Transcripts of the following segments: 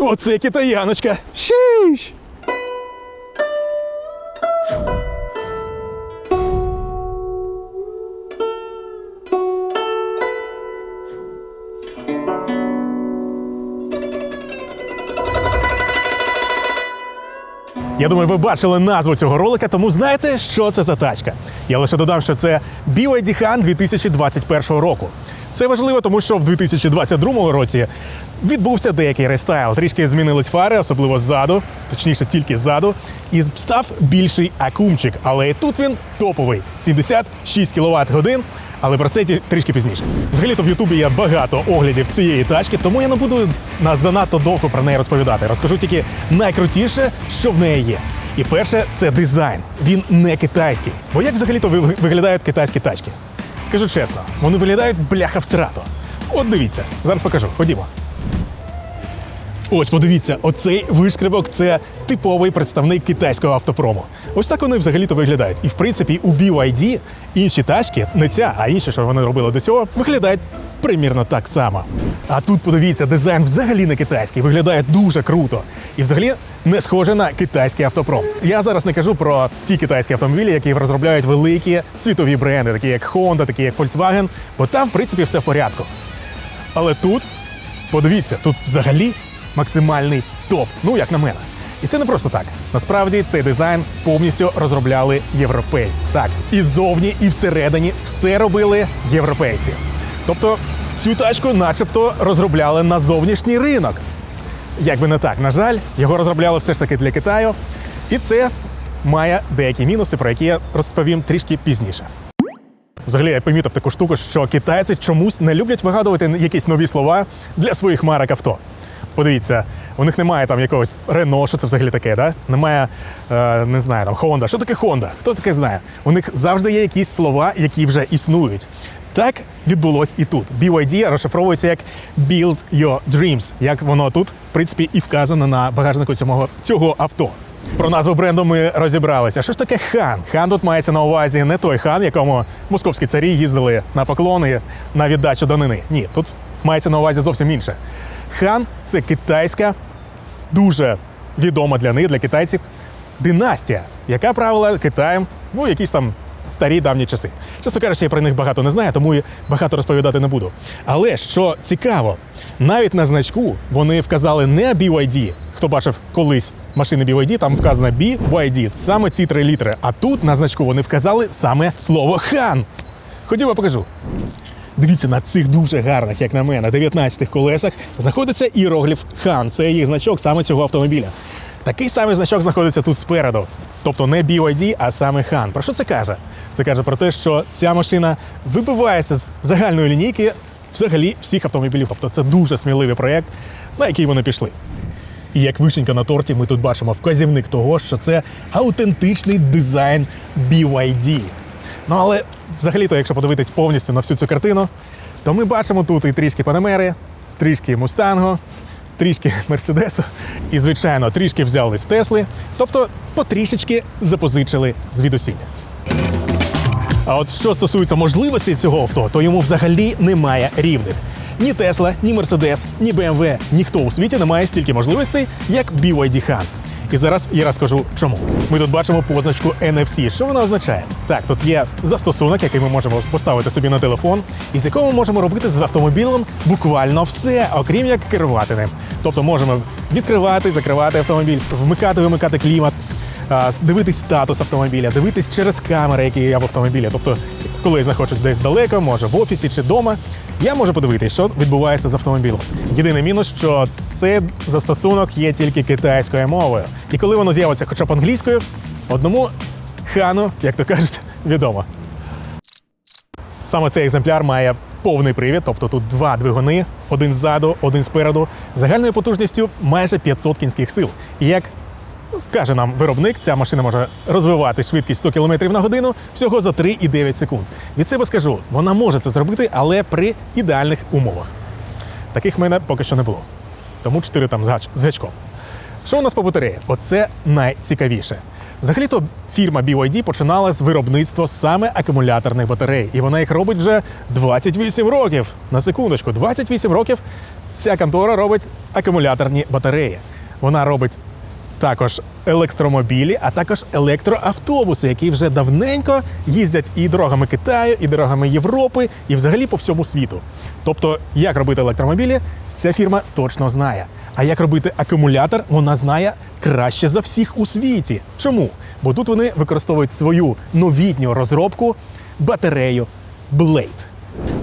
Оце китаяночка. Щіш! Я думаю, ви бачили назву цього ролика, тому знаєте, що це за тачка. Я лише додам, що це BYD Han 2021 року. Це важливо, тому що в 2022 році відбувся деякий рестайл. Трішки змінились фари, особливо ззаду, точніше, тільки ззаду, і став більший акумчик. Але тут він топовий 76 кВт годин. Але про це трішки пізніше. Взагалі-то в Ютубі є багато оглядів цієї тачки, тому я не буду на- занадто довго про неї розповідати. Розкажу тільки найкрутіше, що в неї є. І перше це дизайн. Він не китайський. Бо як взагалі-то виглядають китайські тачки? Скажу чесно, вони виглядають бляха в церато. От дивіться, зараз покажу. Ходімо. Ось подивіться, оцей вишкребок це типовий представник китайського автопрому. Ось так вони взагалі-то виглядають. І в принципі у BYD інші тачки, не ця, а інші, що вони робили до цього, виглядають примірно так само. А тут подивіться, дизайн взагалі не китайський, виглядає дуже круто. І взагалі не схоже на китайський автопром. Я зараз не кажу про ті китайські автомобілі, які розробляють великі світові бренди, такі як Honda, такі як Volkswagen, бо там, в принципі, все в порядку. Але тут Подивіться, тут взагалі максимальний топ. Ну, як на мене. І це не просто так. Насправді цей дизайн повністю розробляли європейці. Так, і ззовні, і всередині все робили європейці. Тобто цю тачку, начебто, розробляли на зовнішній ринок. Як би не так, на жаль, його розробляли все ж таки для Китаю, і це має деякі мінуси, про які я розповім трішки пізніше. Взагалі, я помітив таку штуку, що китайці чомусь не люблять вигадувати якісь нові слова для своїх марок авто. Подивіться, у них немає там якогось Рено, що це взагалі таке, да? Немає, е, не знаю, там Honda. Що таке Honda? Хто таке знає? У них завжди є якісь слова, які вже існують. Так відбулось і тут. BYD розшифровується як Build Your Dreams, як воно тут, в принципі, і вказано на багажнику цього, цього авто. Про назву бренду ми розібралися. Що ж таке хан? Хан тут мається на увазі не той хан, якому московські царі їздили на поклони на віддачу данини. Ні, тут мається на увазі зовсім інше. Хан це китайська, дуже відома для них, для китайців, династія, яка правила Китаєм, ну, якісь там старі давні часи. Чесно кажучи, я про них багато не знаю, тому і багато розповідати не буду. Але що цікаво, навіть на значку вони вказали не BYD. Хто бачив колись машини BYD, там вказано BYD, саме ці три літери. А тут на значку вони вказали саме слово хан. Ходімо, покажу. Дивіться, на цих дуже гарних, як на мене, 19-х колесах знаходиться іерогліф хан. Це їх значок саме цього автомобіля. Такий самий значок знаходиться тут спереду. Тобто не BYD, а саме хан. Про що це каже? Це каже про те, що ця машина вибивається з загальної лінійки взагалі всіх автомобілів. Тобто це дуже сміливий проєкт, на який вони пішли. І як вишенька на торті, ми тут бачимо вказівник того, що це автентичний дизайн BYD. Ну але взагалі-то, якщо подивитись повністю на всю цю картину, то ми бачимо тут і трішки Панамери, трішки Мустанго, трішки Мерседесу, і, звичайно, трішки взяли з Тесли, тобто потрішечки запозичили звідусілля. А от що стосується можливостей цього авто, то йому взагалі немає рівних. Ні Тесла, ні Мерседес, ні BMW, ніхто у світі не має стільки можливостей, як BYD Han. І зараз я розкажу чому. Ми тут бачимо позначку NFC. Що вона означає? Так, тут є застосунок, який ми можемо поставити собі на телефон, і з якого ми можемо робити з автомобілем буквально все, окрім як керувати ним. Тобто можемо відкривати, закривати автомобіль, вмикати, вимикати клімат, дивитись статус автомобіля, дивитись через камери, які є в автомобілі. Тобто, коли я знаходжусь десь далеко, може в офісі чи вдома, я можу подивитись, що відбувається з автомобілем. Єдиний мінус, що цей застосунок є тільки китайською мовою. І коли воно з'явиться хоча б англійською, одному хану, як то кажуть, відомо. Саме цей екземпляр має повний привід, тобто тут два двигуни, один ззаду, один спереду, загальною потужністю майже 500 кінських сил. І як каже нам виробник, ця машина може розвивати швидкість 100 км на годину всього за 3,9 секунд. Від себе скажу, вона може це зробити, але при ідеальних умовах. Таких в мене поки що не було. Тому 4 там з гач- з гачком. Що у нас по батареї? Оце найцікавіше. Взагалі-то фірма BYD починала з виробництва саме акумуляторних батарей, і вона їх робить вже 28 років. На секундочку, 28 років ця контора робить акумуляторні батареї. Вона робить також електромобілі, а також електроавтобуси, які вже давненько їздять і дорогами Китаю, і дорогами Європи, і взагалі по всьому світу. Тобто, як робити електромобілі, ця фірма точно знає. А як робити акумулятор, вона знає краще за всіх у світі. Чому? Бо тут вони використовують свою новітню розробку батарею Blade.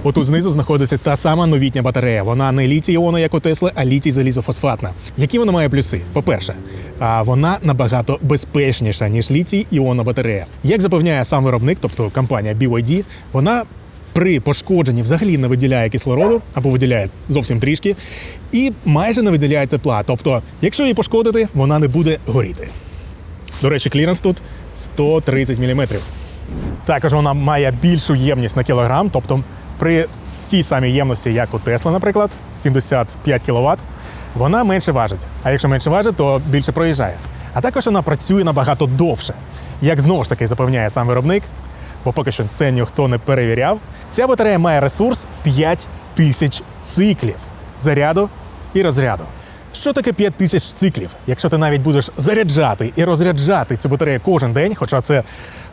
Отут знизу знаходиться та сама новітня батарея. Вона не літій іону, як у Тесли, а літій залізофосфатна. Які вона має плюси? По-перше, вона набагато безпечніша, ніж літій іонна батарея. Як запевняє сам виробник, тобто компанія BYD, вона при пошкодженні взагалі не виділяє кислороду або виділяє зовсім трішки, і майже не виділяє тепла. Тобто, якщо її пошкодити, вона не буде горіти. До речі, кліренс тут 130 мм. Також вона має більшу ємність на кілограм, тобто при тій самій ємності, як у Тесла, наприклад, 75 кВт, вона менше важить. А якщо менше важить, то більше проїжджає. А також вона працює набагато довше. Як знову ж таки запевняє сам виробник, бо поки що це ніхто не перевіряв. Ця батарея має ресурс 5000 циклів заряду і розряду. Що таке 5000 циклів? Якщо ти навіть будеш заряджати і розряджати цю батарею кожен день, хоча це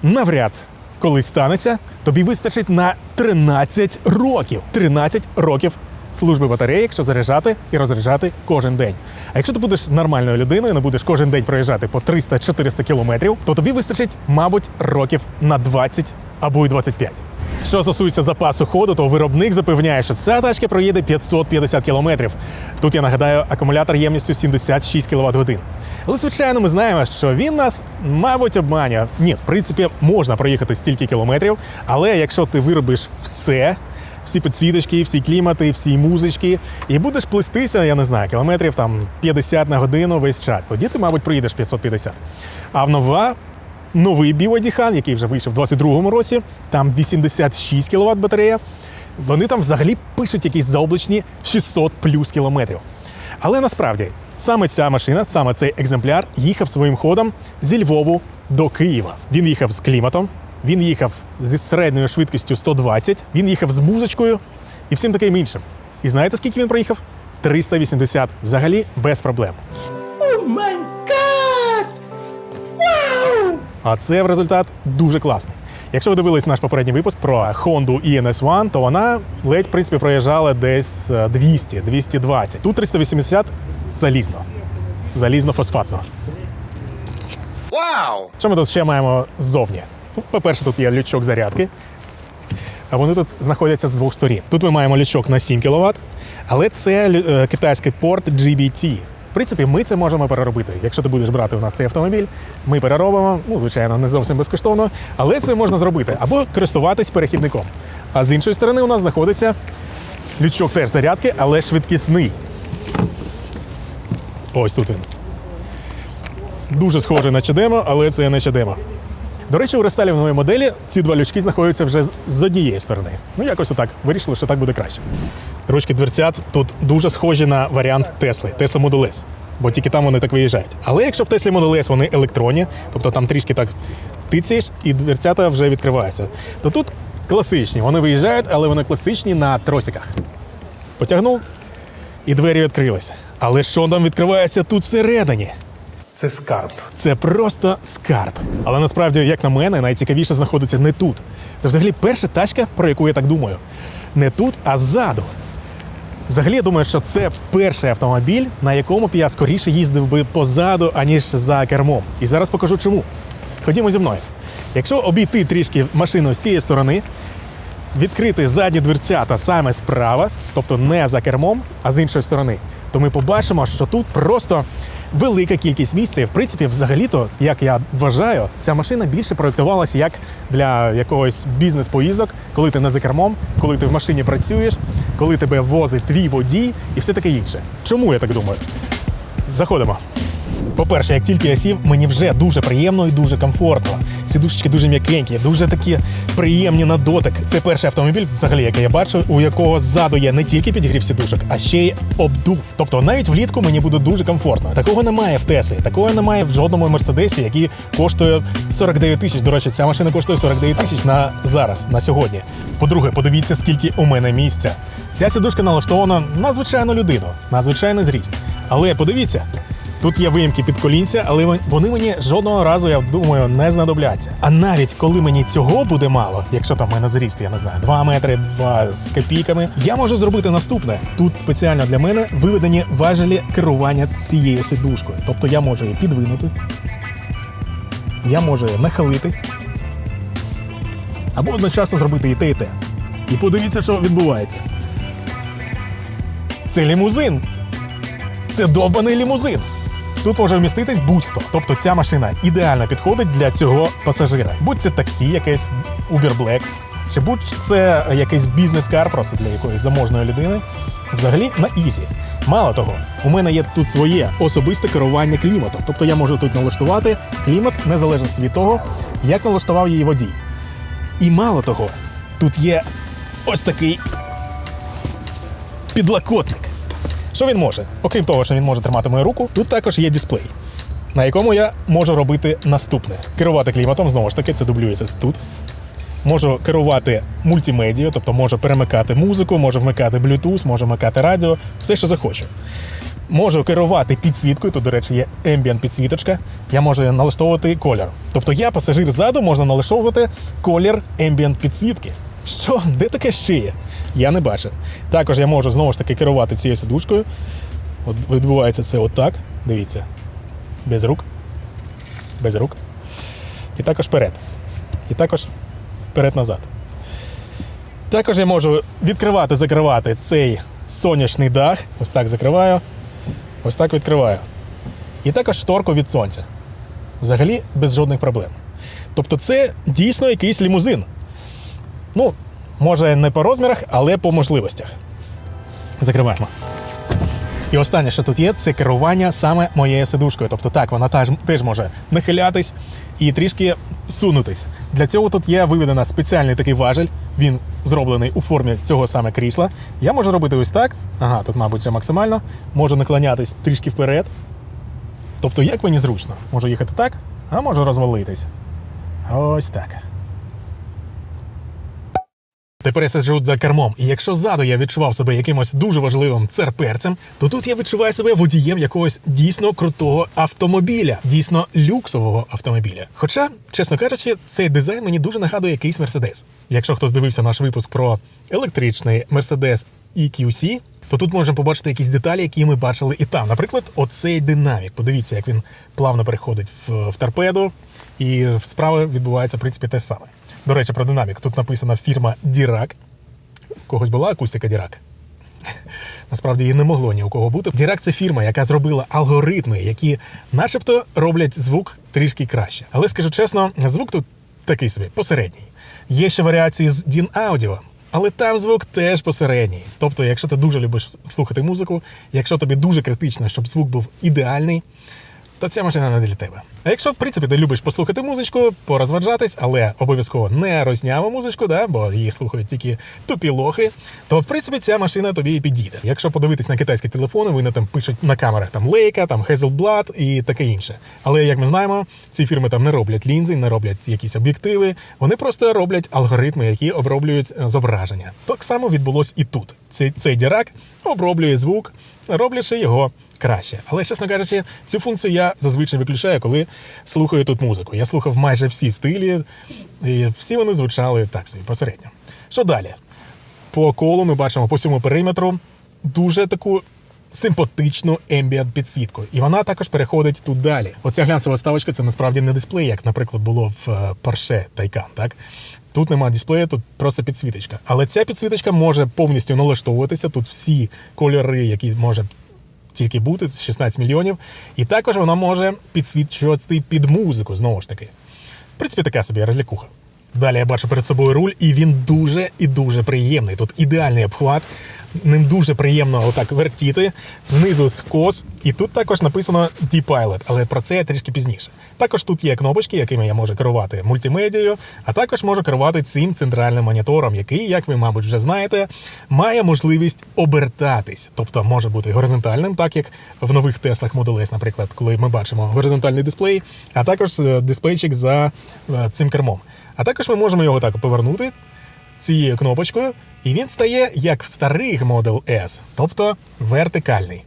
навряд колись станеться, тобі вистачить на 13 років. 13 років служби батареї, якщо заряджати і розряджати кожен день. А якщо ти будеш нормальною людиною, не будеш кожен день проїжджати по 300-400 кілометрів, то тобі вистачить, мабуть, років на 20 або й 25. Що стосується запасу ходу, то виробник запевняє, що ця тачка проїде 550 кілометрів. Тут я нагадаю акумулятор ємністю 76 кВт годин. Але звичайно, ми знаємо, що він нас, мабуть, обманює. Ні, в принципі, можна проїхати стільки кілометрів, але якщо ти виробиш все. Всі підсвіточки, всі клімати, всі музички, і будеш плестися, я не знаю, кілометрів там 50 на годину весь час. Тоді ти, мабуть, проїдеш 550. А в нова новий Han, який вже вийшов в 22-му році, там 86 кВт батарея. Вони там взагалі пишуть якісь заоблачні 600 плюс кілометрів. Але насправді саме ця машина, саме цей екземпляр їхав своїм ходом зі Львову до Києва. Він їхав з кліматом, він їхав зі середньою швидкістю 120, він їхав з музичкою і всім таким іншим. І знаєте, скільки він проїхав? 380. Взагалі без проблем. Oh my! А це в результат дуже класний. Якщо ви дивились наш попередній випуск про Honda ENS One, то вона ледь в принципі проїжджала десь е, 200-220. Тут 380 залізно. Залізно-фосфатно. Wow! Що ми тут ще маємо ззовні? Ну, По-перше, тут є лючок зарядки. А вони тут знаходяться з двох сторін. Тут ми маємо лючок на 7 кВт, але це е, китайський порт GBT. Принципі, ми це можемо переробити. Якщо ти будеш брати у нас цей автомобіль, ми переробимо, ну, звичайно, не зовсім безкоштовно, але це можна зробити або користуватись перехідником. А з іншої сторони, у нас знаходиться лючок теж зарядки, але швидкісний. Ось тут він. Дуже схожий на Чадемо, але це не Чадемо. До речі, у рестайлівної моделі ці два лючки знаходяться вже з- однієї сторони. Ну, якось отак вирішили, що так буде краще. Ручки дверцят тут дуже схожі на варіант Тесли, Tesla Model S, бо тільки там вони так виїжджають. Але якщо в Теслі Model S вони електронні, тобто там трішки так тицяєш і дверцята вже відкриваються, то тут класичні. Вони виїжджають, але вони класичні на тросиках. Потягнув, і двері відкрилися. Але що там відкривається тут всередині? Це скарб. Це просто скарб. Але насправді, як на мене, найцікавіше знаходиться не тут. Це взагалі перша тачка, про яку я так думаю. Не тут, а ззаду. Взагалі, я думаю, що це перший автомобіль, на якому б я скоріше їздив би позаду, аніж за кермом. І зараз покажу чому. Ходімо зі мною. Якщо обійти трішки машину з цієї сторони, відкрити задні дверцята саме справа, тобто не за кермом, а з іншої сторони, то ми побачимо, що тут просто велика кількість місця. І в принципі, взагалі-то, як я вважаю, ця машина більше проєктувалася як для якогось бізнес-поїздок, коли ти не за кермом, коли ти в машині працюєш, коли тебе возить твій водій і все таке інше. Чому я так думаю? Заходимо. По-перше, як тільки я сів, мені вже дуже приємно і дуже комфортно. Сідушечки дуже м'якенькі, дуже такі приємні на дотик. Це перший автомобіль, взагалі, який я бачу, у якого ззаду є не тільки підігрів сідушок, а ще й обдув. Тобто навіть влітку мені буде дуже комфортно. Такого немає в Теслі, такого немає в жодному мерседесі, який коштує 49 тисяч. До речі, ця машина коштує 49 тисяч на зараз, на сьогодні. По-друге, подивіться, скільки у мене місця. Ця сідушка налаштована на звичайну людину, на звичайний зріст. Але подивіться. Тут є виїмки під колінця, але вони мені жодного разу, я думаю, не знадобляться. А навіть коли мені цього буде мало, якщо там в мене зріст, я не знаю, 2 метри, 2 з копійками, я можу зробити наступне. Тут спеціально для мене виведені важелі керування цією сидушкою. Тобто я можу її підвинути, я можу її нахилити, або одночасно зробити і те, і те. І подивіться, що відбувається. Це лімузин. Це довбаний лімузин. Тут може вміститись будь-хто. Тобто ця машина ідеально підходить для цього пасажира. Будь це таксі, якесь Uber Black, чи будь це якийсь бізнес-кар просто для якоїсь заможної людини. Взагалі на ізі. Мало того, у мене є тут своє особисте керування кліматом. Тобто я можу тут налаштувати клімат незалежно від того, як налаштував її водій. І мало того, тут є ось такий підлокотник. Що він може? Окрім того, що він може тримати мою руку, тут також є дисплей, на якому я можу робити наступне: керувати кліматом, знову ж таки, це дублюється тут. Можу керувати мультимедією, тобто можу перемикати музику, можу вмикати Bluetooth, можу вмикати радіо, все, що захочу. Можу керувати підсвіткою, тут, до речі, є ambient підсвіточка. Я можу налаштовувати колір. Тобто я, пасажир ззаду, можна налаштовувати колір ambient підсвітки. Що? Де таке ще є? Я не бачив. Також я можу знову ж таки керувати цією сидушкою. От відбувається це отак. Дивіться. Без рук. Без рук. І також вперед. І також вперед-назад. Також я можу відкривати, закривати цей сонячний дах. Ось так закриваю. Ось так відкриваю. І також шторку від сонця. Взагалі без жодних проблем. Тобто, це дійсно якийсь лімузин. Ну, може, не по розмірах, але по можливостях. Закриваємо. І останнє, що тут є, це керування саме моєю сидушкою. Тобто так, вона теж, може нахилятись і трішки сунутись. Для цього тут є виведена спеціальний такий важель. Він зроблений у формі цього саме крісла. Я можу робити ось так. Ага, тут, мабуть, це максимально. Можу наклонятись трішки вперед. Тобто, як мені зручно. Можу їхати так, а можу розвалитись. Ось так. Тепер я сиджу за кермом, і якщо ззаду я відчував себе якимось дуже важливим церперцем, то тут я відчуваю себе водієм якогось дійсно крутого автомобіля, дійсно люксового автомобіля. Хоча, чесно кажучи, цей дизайн мені дуже нагадує якийсь Мерседес. Якщо хтось дивився наш випуск про електричний мерседес EQC, то тут можна побачити якісь деталі, які ми бачили і там. Наприклад, оцей динамік. Подивіться, як він плавно переходить в, в торпеду, і справа відбувається в принципі те саме. До речі, про динамік. Тут написана фірма. У когось була акустика Dirac? Насправді її не могло ні у кого бути. Dirac – це фірма, яка зробила алгоритми, які, начебто, роблять звук трішки краще. Але скажу чесно, звук тут такий собі посередній. Є ще варіації з DIN Audio, але там звук теж посередній. Тобто, якщо ти дуже любиш слухати музику, якщо тобі дуже критично, щоб звук був ідеальний, то ця машина не для тебе. А якщо, в принципі, ти любиш послухати музичку, порозважатись, але обов'язково не розняву музичку, да, бо її слухають тільки тупі лохи, то в принципі ця машина тобі і підійде. Якщо подивитись на китайські телефони, вони там пишуть на камерах там Leica, там Hazelblad і таке інше. Але як ми знаємо, ці фірми там не роблять лінзи, не роблять якісь об'єктиви, вони просто роблять алгоритми, які оброблюють е, зображення. Так само відбулось і тут. Цей, цей дірак оброблює звук, роблячи його краще. Але, чесно кажучи, цю функцію я зазвичай виключаю, коли слухаю тут музику. Я слухав майже всі стилі, і всі вони звучали так собі посередньо. Що далі? По колу ми бачимо по всьому периметру дуже таку. Симпатичну ембіант підсвітку, і вона також переходить тут далі. Оця глянцева ставочка це насправді не дисплей, як, наприклад, було в е, Porsche Taycan, Так тут нема дисплею, тут просто підсвіточка. Але ця підсвіточка може повністю налаштовуватися. Тут всі кольори, які може тільки бути, 16 мільйонів. І також вона може підсвічувати під музику, знову ж таки. В принципі, така собі розлікуха. Далі я бачу перед собою руль, і він дуже і дуже приємний. Тут ідеальний обхват. Ним дуже приємно отак вертіти. Знизу скос, і тут також написано D-Pilot, але про це трішки пізніше. Також тут є кнопочки, якими я можу керувати мультимедією, а також можу керувати цим центральним монітором, який, як ви, мабуть, вже знаєте, має можливість обертатись, тобто може бути горизонтальним, так як в нових Теслах Model S, наприклад, коли ми бачимо горизонтальний дисплей, а також е, дисплейчик за е, цим кермом. А також ми можемо його так повернути цією кнопочкою, і він стає як в старих Model S, тобто вертикальний.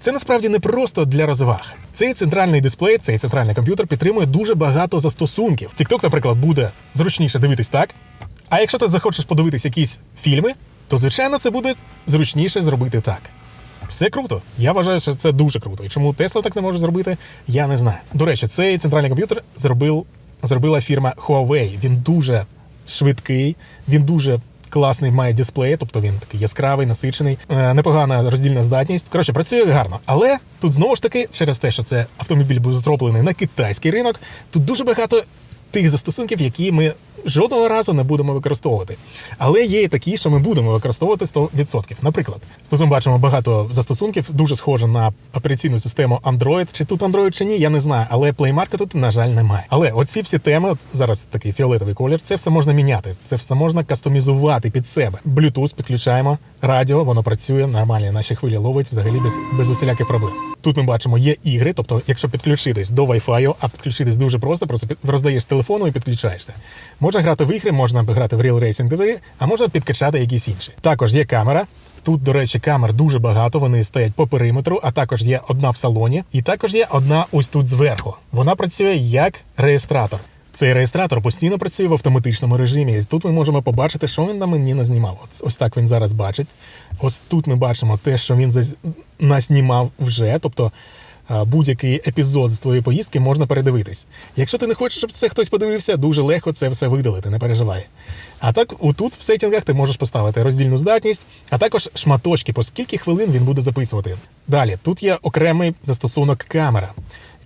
Це насправді не просто для розваг. Цей центральний дисплей, цей центральний комп'ютер підтримує дуже багато застосунків. TikTok, наприклад, буде зручніше дивитись так. А якщо ти захочеш подивитись якісь фільми, то звичайно це буде зручніше зробити так. Все круто. Я вважаю, що це дуже круто. І чому Tesla так не може зробити, я не знаю. До речі, цей центральний комп'ютер зробив, зробила фірма Huawei. Він дуже швидкий, він дуже класний має дисплей, тобто він такий яскравий, насичений, е, непогана роздільна здатність. Коротше, працює гарно. Але тут знову ж таки, через те, що це автомобіль був зроблений на китайський ринок, тут дуже багато тих застосунків, які ми жодного разу не будемо використовувати. Але є і такі, що ми будемо використовувати 100%. Наприклад, тут ми бачимо багато застосунків, дуже схоже на операційну систему Android. Чи тут Android чи ні, я не знаю. Але Play Market тут, на жаль, немає. Але оці всі теми, от зараз такий фіолетовий колір, це все можна міняти. Це все можна кастомізувати під себе. Bluetooth підключаємо, радіо, воно працює, нормально, наші хвилі ловить взагалі без, без усіляких проблем. Тут ми бачимо, є ігри, тобто, якщо підключитись до Wi-Fi, а підключитись дуже просто, просто роздаєш телефону і підключаєшся. Можна грати в ігри, можна грати в Real Racing 2, а можна підкачати якісь інші. Також є камера. Тут, до речі, камер дуже багато, вони стоять по периметру, а також є одна в салоні, і також є одна ось тут зверху. Вона працює як реєстратор. Цей реєстратор постійно працює в автоматичному режимі. І тут ми можемо побачити, що він на мені назнімав. Ось, ось так він зараз бачить. Ось тут ми бачимо те, що він наснімав вже. Тобто будь-який епізод з твоєї поїздки можна передивитись. Якщо ти не хочеш, щоб це хтось подивився, дуже легко це все видалити, не переживай. А так, отут в сетінгах ти можеш поставити роздільну здатність, а також шматочки, по скільки хвилин він буде записувати. Далі, тут є окремий застосунок камера.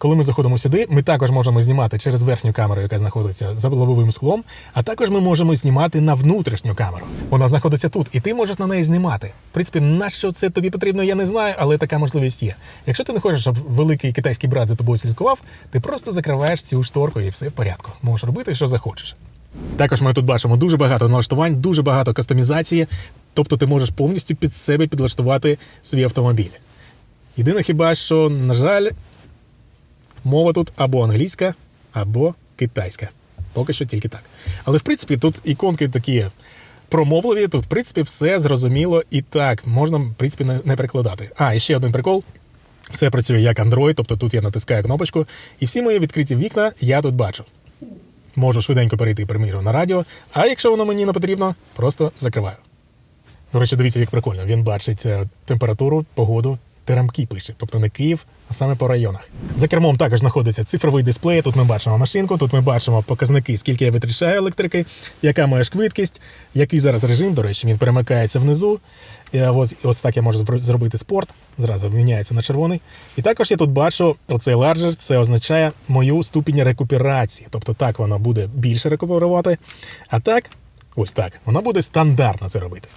Коли ми заходимо сюди, ми також можемо знімати через верхню камеру, яка знаходиться за лобовим склом, а також ми можемо знімати на внутрішню камеру. Вона знаходиться тут, і ти можеш на неї знімати. В принципі, на що це тобі потрібно, я не знаю, але така можливість є. Якщо ти не хочеш, щоб великий китайський брат за тобою слідкував, ти просто закриваєш цю шторку і все в порядку. Можеш робити, що захочеш. Також ми тут бачимо дуже багато налаштувань, дуже багато кастомізації. Тобто ти можеш повністю під себе підлаштувати свій автомобіль. Єдине хіба що, на жаль, мова тут або англійська, або китайська. Поки що тільки так. Але в принципі тут іконки такі промовливі, тут в принципі все зрозуміло і так можна в принципі не, перекладати. А, і ще один прикол. Все працює як Android, тобто тут я натискаю кнопочку, і всі мої відкриті вікна я тут бачу. Можу швиденько перейти, приміру, на радіо, а якщо воно мені не потрібно, просто закриваю. До речі, дивіться, як прикольно. Він бачить е, температуру, погоду, теремки пише, тобто не Київ, а саме по районах. За кермом також знаходиться цифровий дисплей. Тут ми бачимо машинку, тут ми бачимо показники, скільки я витрачаю електрики, яка моя швидкість, який зараз режим. До речі, він перемикається внизу. Ось, ось так я можу зробити спорт. Зразу міняється на червоний. І також я тут бачу оцей larger, це означає мою ступінь рекуперації. Тобто так воно буде більше рекуперувати. А так, ось так, воно буде стандартно це робити.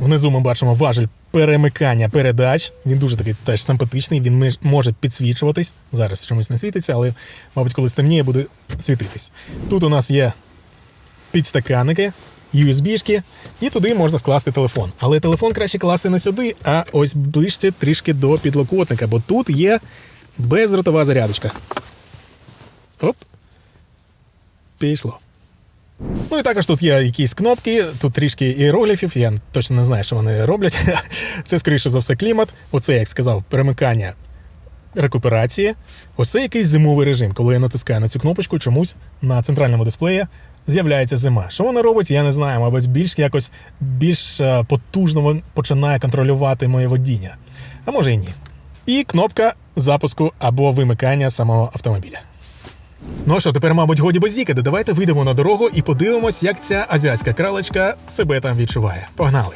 Внизу ми бачимо важель перемикання передач. Він дуже такий теж симпатичний, він може підсвічуватись. Зараз чомусь не світиться, але, мабуть, коли стемніє, буде світитись. Тут у нас є підстаканники, USB-шки, і туди можна скласти телефон. Але телефон краще класти не сюди, а ось ближче трішки до підлокотника, бо тут є бездротова зарядочка. Оп. Пішло. Ну і також тут є якісь кнопки, тут трішки іерогліфів, я точно не знаю, що вони роблять. Це, скоріше за все, клімат. Оце, як сказав, перемикання рекуперації. Оце якийсь зимовий режим. Коли я натискаю на цю кнопочку, чомусь на центральному дисплеї з'являється зима. Що вона робить, я не знаю, мабуть, більш якось більш е, потужно починає контролювати моє водіння. А може і ні. І кнопка запуску або вимикання самого автомобіля. Ну що, тепер, мабуть, годі базікати. Давайте вийдемо на дорогу і подивимось, як ця азіатська кралечка себе там відчуває. Погнали!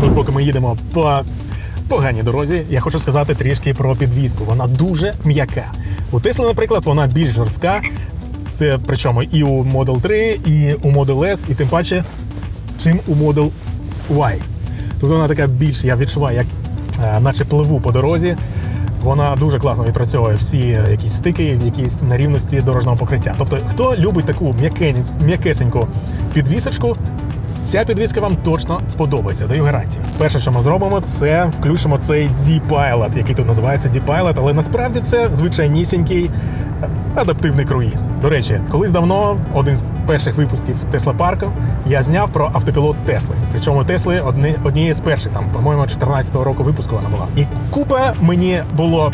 Тут, поки ми їдемо по поганій дорозі, я хочу сказати трішки про підвізку. Вона дуже м'яка. У Тесли, наприклад, вона більш жорстка. Це причому і у Model 3, і у Model S, і тим паче, чим у Model Y. Тут вона така більш, я відчуваю, як е, наче пливу по дорозі. Вона дуже класно відпрацьовує всі якісь стики, якісь нерівності дорожнього покриття. Тобто, хто любить таку м'яке м'якесеньку підвісочку, ця підвіска вам точно сподобається, даю гарантію. Перше, що ми зробимо, це включимо цей D-Pilot, який тут називається D-Pilot, але насправді це звичайнісінький е, адаптивний круїз. До речі, колись давно один з перших випусків Тесла Парку я зняв про автопілот Тесли. Причому Тесли одні, однієї з перших, там, по-моєму, 14-го року випуску вона була. І купа мені було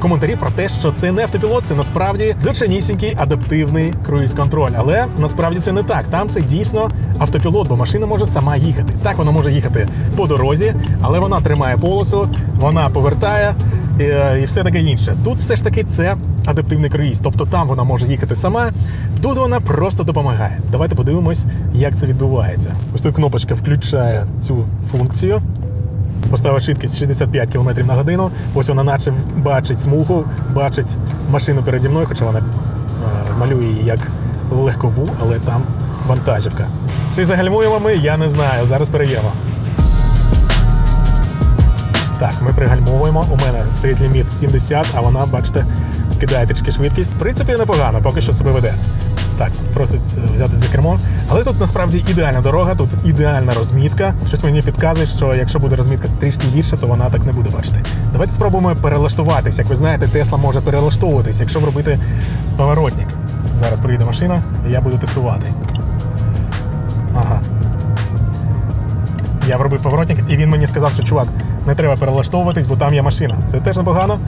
коментарів про те, що це не автопілот, це насправді звичайнісінький адаптивний круїз-контроль. Але насправді це не так. Там це дійсно автопілот, бо машина може сама їхати. Так вона може їхати по дорозі, але вона тримає полосу, вона повертає е, і все таке інше. Тут все ж таки це адаптивний круїз, тобто там вона може їхати сама, тут вона просто допомагає. Давайте подивимось, як це відбувається. Ось тут кнопочка включає цю функцію. Поставив швидкість 65 км на годину. Ось вона наче бачить смугу, бачить машину переді мною, хоча вона е, малює її як легкову, але там вантажівка. Чи загальмуємо ми, я не знаю. Зараз перевіримо. Так, ми пригальмовуємо. У мене стоїть ліміт 70, а вона, бачите, скидає трішки швидкість. В принципі, непогано, поки що себе веде. Так, просить е, взяти за кермо. Але тут насправді ідеальна дорога, тут ідеальна розмітка. Щось мені підказує, що якщо буде розмітка трішки гірше, то вона так не буде бачити. Давайте спробуємо перелаштуватись. Як ви знаєте, Тесла може перелаштовуватись, якщо робити поворотник. Зараз приїде машина, і я буду тестувати. Ага. Я вробив поворотник, і він мені сказав, що чувак, не треба перелаштовуватись, бо там є машина. Це теж непогано.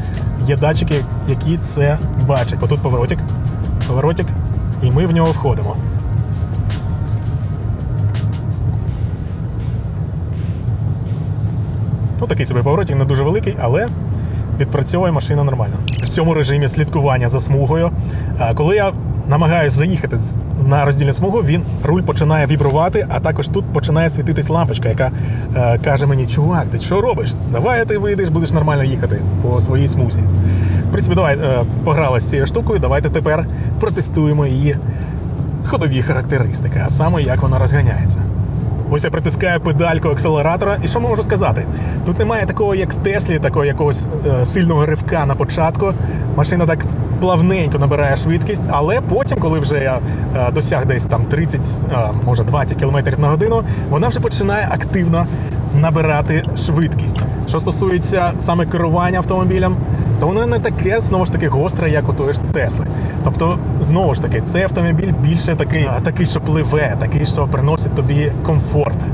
Є датчики, які це бачать. Бо тут поворотик, поворотик, і ми в нього входимо. Ну, такий собі поворотик, не дуже великий, але відпрацьовує машина нормально. В цьому режимі слідкування за смугою. Коли я намагаюся заїхати на роздільну смугу, він руль починає вібрувати, а також тут починає світитись лампочка, яка е, каже мені: чувак, ти що робиш? Давай ти вийдеш, будеш нормально їхати по своїй смузі. В принципі, давай е, пограли з цією штукою. Давайте тепер протестуємо її ходові характеристики, а саме як вона розганяється. Ось я притискаю педальку акселератора, і що можу сказати? Тут немає такого, як в Теслі, такого якогось е, сильного ривка на початку. Машина так плавненько набирає швидкість, але потім, коли вже я е, досяг десь там 30, е, може 20 км на годину, вона вже починає активно набирати швидкість. Що стосується саме керування автомобілем, то воно не таке знову ж таки гостре, як у тої ж Тесли. Тобто, знову ж таки, цей автомобіль більше такий, такий, що пливе, такий, що приносить тобі комфорт.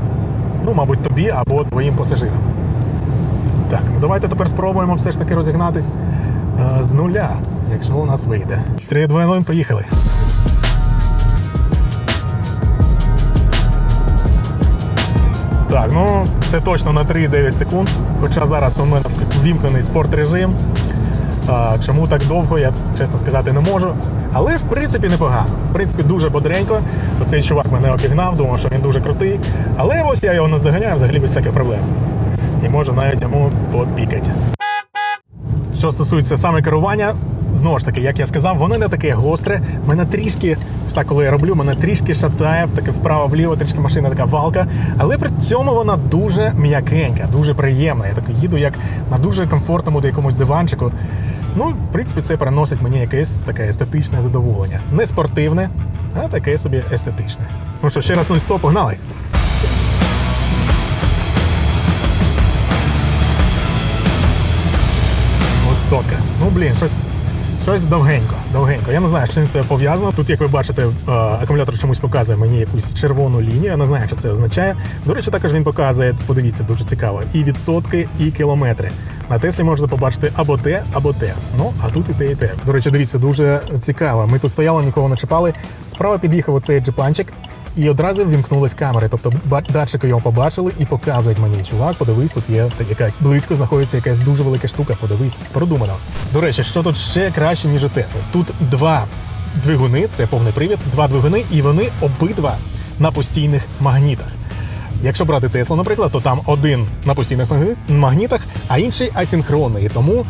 Ну, мабуть, тобі або твоїм пасажирам. Так, ну давайте тепер спробуємо все ж таки розігнатись з нуля, якщо у нас вийде. 3, 2, 0, поїхали. Так, ну це точно на 3-9 секунд. Хоча зараз у мене ввімкнений спорт режим. Чому так довго, я чесно сказати не можу. Але в принципі непогано. В принципі, дуже бодренько. Оцей чувак мене обігнав, думав, що він дуже крутий. Але ось я його наздоганяю взагалі без всяких проблем. І можу навіть йому попікати. Що стосується саме керування, знову ж таки, як я сказав, воно не таке гостре. Мене трішки, так, коли я роблю, мене трішки шатає, таке вправо-вліво, трішки машина така валка. Але при цьому вона дуже м'якенька, дуже приємна. Я так їду як на дуже комфортному якомусь диванчику. Ну, в принципі, це приносить мені якесь таке естетичне задоволення. Не спортивне, а таке собі естетичне. Ну що, ще раз 0-100, погнали. От стотка. Ну блін, щось. Щось довгенько, довгенько. Я не знаю, з чим це пов'язано. Тут, як ви бачите, е, акумулятор чомусь показує мені якусь червону лінію. Я не знаю, що це означає. До речі, також він показує, подивіться, дуже цікаво, і відсотки, і кілометри. На Теслі можна побачити або те, або те. Ну, а тут і те, і те. До речі, дивіться, дуже цікаво. Ми тут стояли, нікого не чіпали. Справа під'їхав оцей джипанчик. І одразу ввімкнулись камери. Тобто датчики його побачили і показують мені, чувак, подивись, тут є якась близько знаходиться якась дуже велика штука. Подивись, продумано. До речі, що тут ще краще, ніж у Тесли? Тут два двигуни, це повний привід, два двигуни, і вони обидва на постійних магнітах. Якщо брати Теслу, наприклад, то там один на постійних магнітах, а інший асинхронний. Тому е,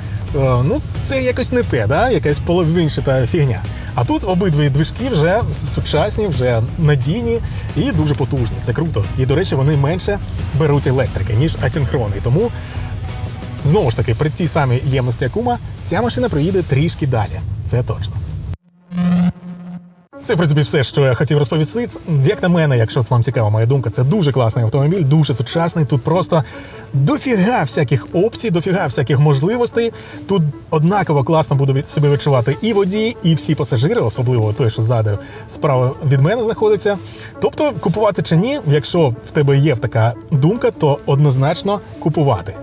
ну, це якось не те, да? якась половинчата фігня. А тут обидві движки вже сучасні, вже надійні і дуже потужні. Це круто. І, до речі, вони менше беруть електрики, ніж асинхронний. Тому знову ж таки, при тій самій ємності Акума, ця машина проїде трішки далі. Це точно. Це, в принципі, все, що я хотів розповісти. Як на мене, якщо вам цікава моя думка, це дуже класний автомобіль, дуже сучасний. Тут просто дофіга всяких опцій, дофіга всяких можливостей. Тут однаково класно буде від себе відчувати і водій, і всі пасажири, особливо той, що ззаду справа від мене знаходиться. Тобто, купувати чи ні, якщо в тебе є така думка, то однозначно купувати.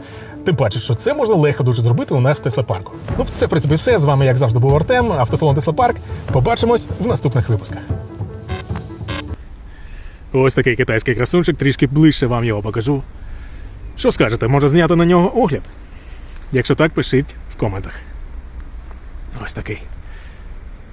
Тим паче, що це можна легко дуже зробити у нас в Тесла Парку. Ну, це в принципі все. З вами, як завжди, був Артем, автосалон Тесла Парк. Побачимось в наступних випусках. Ось такий китайський красунчик, трішки ближче вам його покажу. Що скажете, може зняти на нього огляд? Якщо так, пишіть в коментах. Ось такий.